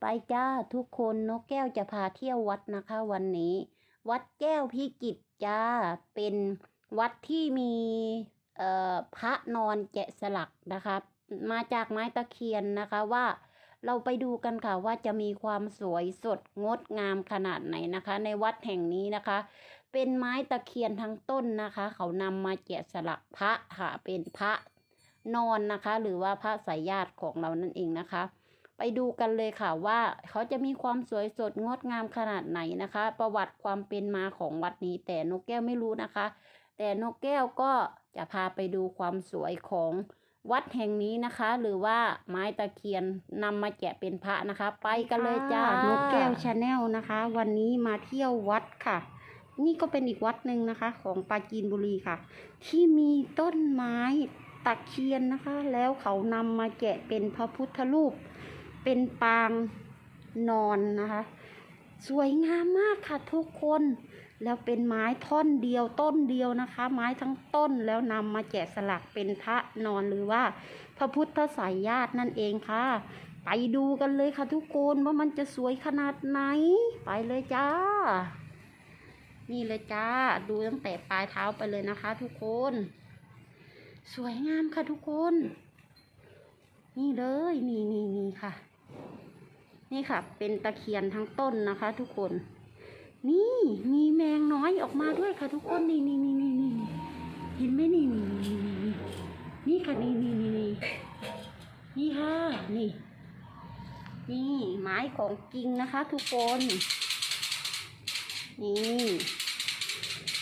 ไปจ้าทุกคนนกแก้วจะพาเที่ยววัดนะคะ วันนี้ วัดแก้วพิกิจจ้าเป็นวัดที่มีพระนอนแกะสลักนะคะ มาจากไม้ตะเคียนนะคะว่าเราไปดูกันค่ะว่าจะมีความสวยสดงดงามขนาดไหนนะคะ ในวัดแห่งนี้นะคะ เป็นไม้ตะเคียนทั้งต้นนะคะ เขานำมาแกะสลักพระค่ะเป็นพระนอนนะคะ หรือว่าพระสายญาติของเรานั่นเองนะคะ ไปดูกันเลยค่ะว่าเขาจะมีความสวยสดงดงามขนาดไหนนะคะ ประวัติความเป็นมาของวัดนี้ แต่นกแก้วไม่รู้นะคะ แต่นกแก้วก็จะพาไปดูความสวยของวัดแห่งนี้นะคะ หรือว่าไม้ตะเคียนนำมาแกะเป็นพระนะคะ ไปกันเลยจ้านกแก้วชาแนลนะคะ วันนี้มาเที่ยววัดค่ะ นี่ก็เป็นอีกวัดหนึ่งนะคะ ของปราจีนบุรีค่ะ ที่มีต้นไม้ตะเคียนนะคะ แล้วเขานำมาแกะเป็นพระพุทธรูป เป็นปางนอนนะคะ สวยงามมากค่ะทุกคนแล้วเป็นไม้ท่อนเดียวต้นเดียวนะคะ ไม้ทั้งต้นแล้วนำมาแกะสลักเป็นพระนอนหรือว่า พระพุทธสายญาตินั่นเองค่ะ ไปดูกันเลยค่ะทุกคนว่ามันจะสวยขนาดไหน ไปเลยจ้า นี่เลยจ้า ดูตั้งแต่ปลายเท้าไปเลยนะคะ ทุกคน สวยงามค่ะทุกคน นี่เลยนี่นี่นี่ค่ะ นี่ค่ะ เป็นตะเคียนทั้งต้นนะคะ ทุกคน นี่มีแมงน้อยออกมาด้วยค่ะ ทุกคนนี่นี่นี่นี่นี่เห็นไหมนี่นี่นี่นี่นี่ค่ะนี่นี่นี่นี่นี่ค่ะนี่ นี่ไม้ของจริงนะคะ ทุกคน นี่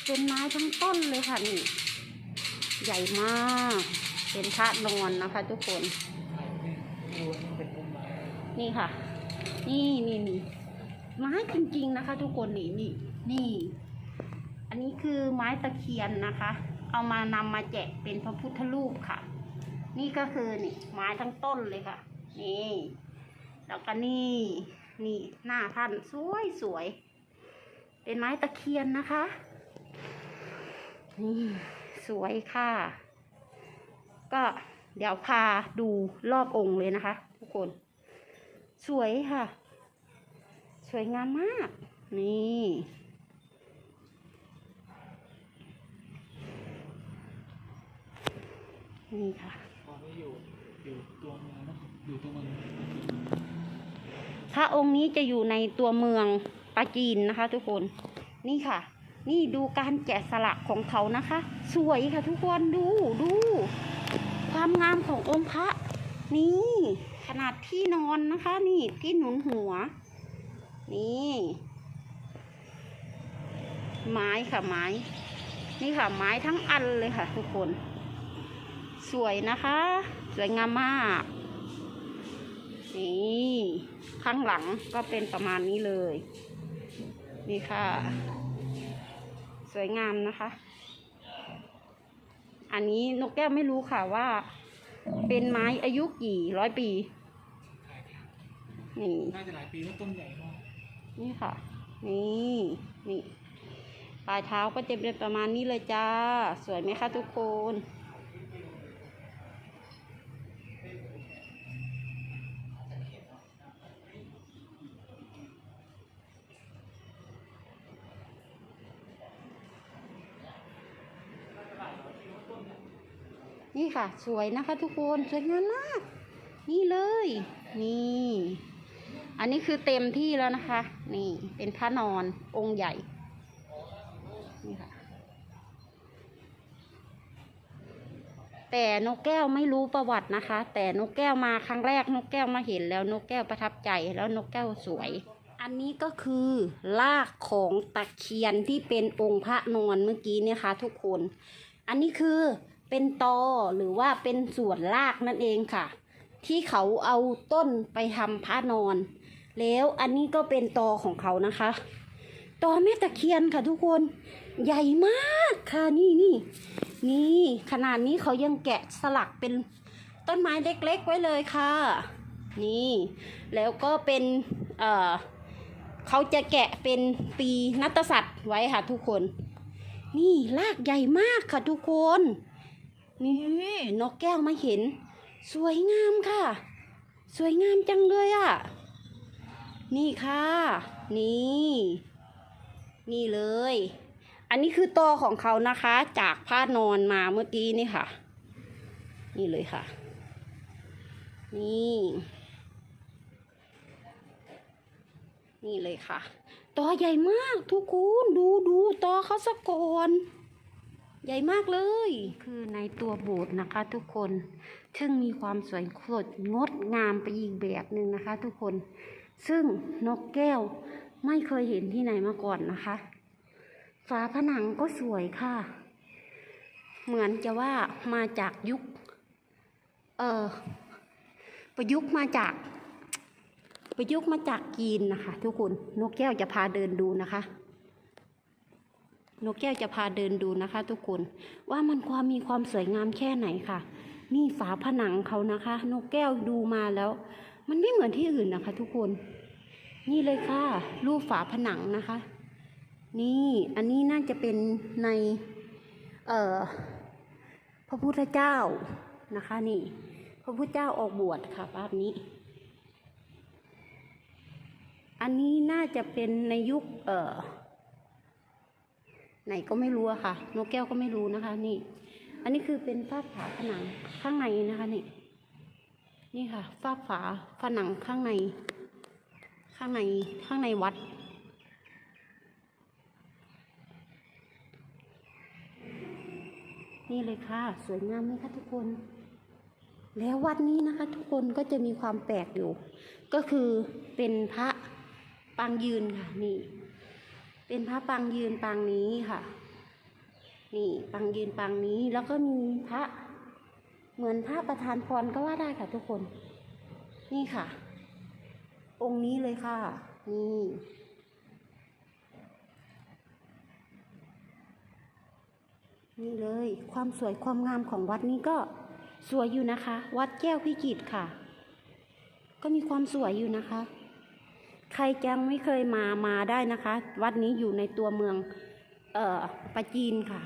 เป็นไม้ทั้งต้นเลยค่ะนี่ ใหญ่มาก เป็นพระนอนนะคะ ทุกคน นี่ค่ะ นี่นี่นี่ไม้จริง ๆนะคะ ทุกคนนี่นี่นี่ อันนี้คือไม้ตะเคียนนะคะ เอามานำมาแจกเป็นพระพุทธรูปค่ะ นี่ก็คือนี่ไม้ทั้งต้นเลยค่ะ นี่ แล้วก็นี่ นี่หน้าท่านสวยสวย เป็นไม้ตะเคียนนะคะ นี่สวยค่ะ ก็เดี๋ยวพาดูรอบองค์เลยนะคะ ทุกคน สวยค่ะ สวยงามมาก นี่ นี่ค่ะตอนนี้อยู่อยู่ตัวเมืองนะอยู่ตัวเมืองพระองค์นี้จะอยู่ในตัวเมืองปราจีนนะคะ ทุกคนนี่ค่ะ นี่ดูการแกะสลักของเขานะคะ สวยค่ะทุกคนดูดู ความงามขององค์พระนี่ ขนาดที่นอนนะคะ นี่ที่หนุนหัว นี่ ไม้ค่ะไม้ นี่ค่ะ ไม้ทั้งอันเลยค่ะ ทุกคน สวยนะคะ สวยงามมาก นี่ข้างหลังก็เป็นประมาณนี้เลย นี่ค่ะ สวยงามนะคะ อันนี้นกแก้วไม่รู้ค่ะว่าเป็นไม้อายุกี่ร้อยปี นี่ น่าจะหลายปีแล้วต้นใหญ่มากนี่ค่ะ นี่นี่ปลายเท้าก็จะเป็นประมาณนี้เลยจ้า สวยไหมคะทุกคนนี่ค่ะ สวยนะคะทุกคน สวยงามมาก นี่เลย นี่ อันนี้คือเต็มที่แล้วนะคะ นี่เป็นพระนอนองค์ใหญ่ นี่ค่ะ แต่นกแก้วไม่รู้ประวัตินะคะ แต่นกแก้วมาครั้งแรกนกแก้วมาเห็นแล้วนกแก้วประทับใจแล้วนกแก้วสวย อันนี้ก็คือรากของตะเคียนที่เป็นองค์พระนอนเมื่อกี้เนี่ยค่ะ ทุกคน อันนี้คือเป็นตอหรือว่าเป็นส่วนรากนั่นเองค่ะ ที่เขาเอาต้นไปทำพระนอน แล้วอันนี้ก็เป็นตอของเขานะคะ ตอแม่ตะเคียนค่ะทุกคน ใหญ่มากค่ะนี่นี่นี่ขนาดนี้เขายังแกะสลักเป็นต้นไม้เล็กๆไว้เลยค่ะ นี่ แล้วก็เป็น เอ่อเขาจะแกะเป็นปีนัตสัตว์ไว้ค่ะทุกคน นี่รากใหญ่มากค่ะทุกคน นี่นกแก้วมาเห็น สวยงามค่ะ สวยงามจังเลยอะ่ะ นี่ค่ะ นี่ นี่เลย อันนี้คือตัวของเขานะคะ จากผ้านอนมาเมื่อกี้นี่ค่ะ นี่เลยค่ะ นี่ นี่เลยค่ะตอใหญ่มากทุกคนดูดูตอเขาสะกอนใหญ่มากเลย คือในตัวโบสถ์นะคะทุกคน ซึ่งมีความสวยสดงดงามไปอีกแบบหนึ่งนะคะทุกคน ซึ่งนกแก้วไม่เคยเห็นที่ไหนมาก่อนนะคะ ฝาผนังก็สวยค่ะ เหมือนจะว่ามาจากยุค เออประยุกต์มาจาก ประยุกต์มาจากจีนนะคะ ทุกคน นกแก้วจะพาเดินดูนะคะ นกแก้วจะพาเดินดูนะคะ ทุกคน ว่ามันความมีความสวยงามแค่ไหนค่ะ นี่ฝาผนังเขานะคะ นกแก้วดูมาแล้ว มันไม่เหมือนที่อื่นนะคะ ทุกคน นี่เลยค่ะ รูปฝาผนังนะคะ นี่อันนี้น่าจะเป็นใน เอ่อ พระพุทธเจ้านะคะ นี่ พระพุทธเจ้าออกบวชค่ะภาพนี้ อันนี้น่าจะเป็นในยุค เอ่อ ไหนก็ไม่รู้อะค่ะนกแก้วก็ไม่รู้นะคะ นี่ อันนี้คือเป็นฝ้าฝาผนังข้างในนะคะนี่ นี่ค่ะฝ้าฝาผนังข้างใน ข้างในข้างในวัด นี่เลยค่ะ สวยงามไหมคะทุกคน แล้ววัดนี้นะคะ ทุกคนก็จะมีความแปลกอยู่ ก็คือเป็นพระปางยืนค่ะนี่ เป็นพระปางยืนปางนี้ค่ะ นี่ปางยืนปางนี้แล้วก็มีพระ เหมือนพระประธานพรก็ว่าได้ค่ะทุกคน นี่ค่ะ องค์นี้เลยค่ะ นี่นี่เลย ความสวยความงามของวัดนี้ก็สวยอยู่นะคะ วัดแก้วพิจิตรค่ะ ก็มีความสวยอยู่นะคะ ใครยังไม่เคยมามาได้นะคะ วัดนี้อยู่ในตัวเมือง เอ่อปราจีนค่ะ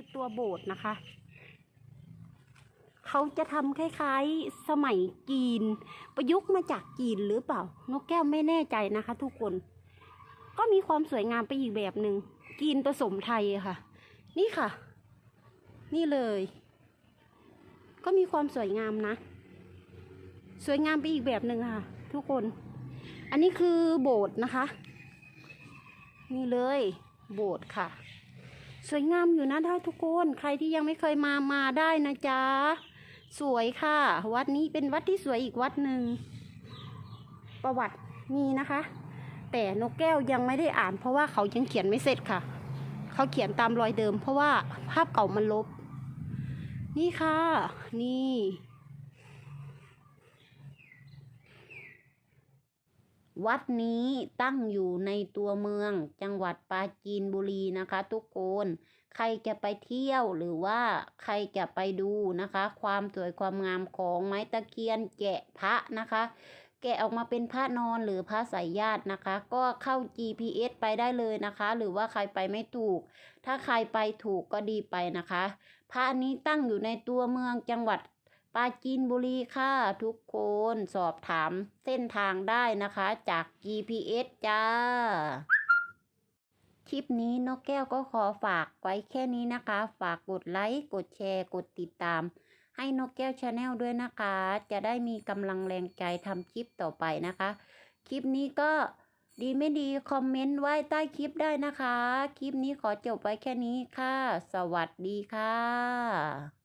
คือตัวโบสถ์นะคะ เขาจะทำคล้ายๆสมัยจีน ประยุกต์มาจากจีนหรือเปล่า นกแก้วไม่แน่ใจนะคะ ทุกคน ก็มีความสวยงามไปอีกแบบหนึ่งจีนผสมไทยค่ะ นี่ค่ะ นี่เลย ก็มีความสวยงามนะ สวยงามไปอีกแบบหนึ่งค่ะ ทุกคน อันนี้คือโบสถ์นะคะ นี่เลยโบสถ์ค่ะ สวยงามอยู่นะท่าทุกคน ใครที่ยังไม่เคยมามาได้นะจ๊ะ สวยค่ะ วัดนี้เป็นวัดที่สวยอีกวัดหนึ่ง ประวัติมีนะคะ แต่นกแก้วยังไม่ได้อ่าน เพราะว่าเขายังเขียนไม่เสร็จค่ะ เขาเขียนตามรอยเดิม เพราะว่าภาพเก่ามันลบ นี่ค่ะ นี่ วัดนี้ตั้งอยู่ในตัวเมืองจังหวัดปราจีนบุรีนะคะ ทุกคน ใครจะไปเที่ยวหรือว่าใครจะไปดูนะคะ ความสวยความงามของไม้ตะเคียนแกะพระนะคะ แกะออกมาเป็นพระนอนหรือพระสายญาตินะคะ ก็เข้า GPS ไปได้เลยนะคะ หรือว่าใครไปไม่ถูก ถ้าใครไปถูกก็ดีไปนะคะ พระนี้ตั้งอยู่ในตัวเมืองจังหวัดาจีนบุรีค่ะทุกคนสอบถามเส้นทางได้นะคะจาก GPS จ้า คลิปนี้นกแก้วก็ขอฝากไว้แค่นี้นะคะ ฝากกดไลค์กดแชร์กดติดตาม ให้นกแก้วชาแนลด้วยนะคะ จะได้มีกำลังแรงใจทำคลิปต่อไปนะคะ คลิปนี้ก็ดีไม่ดีคอมเมนต์ไว้ใต้คลิปได้นะคะ คลิปนี้ขอจบไว้แค่นี้ค่ะ สวัสดีค่ะ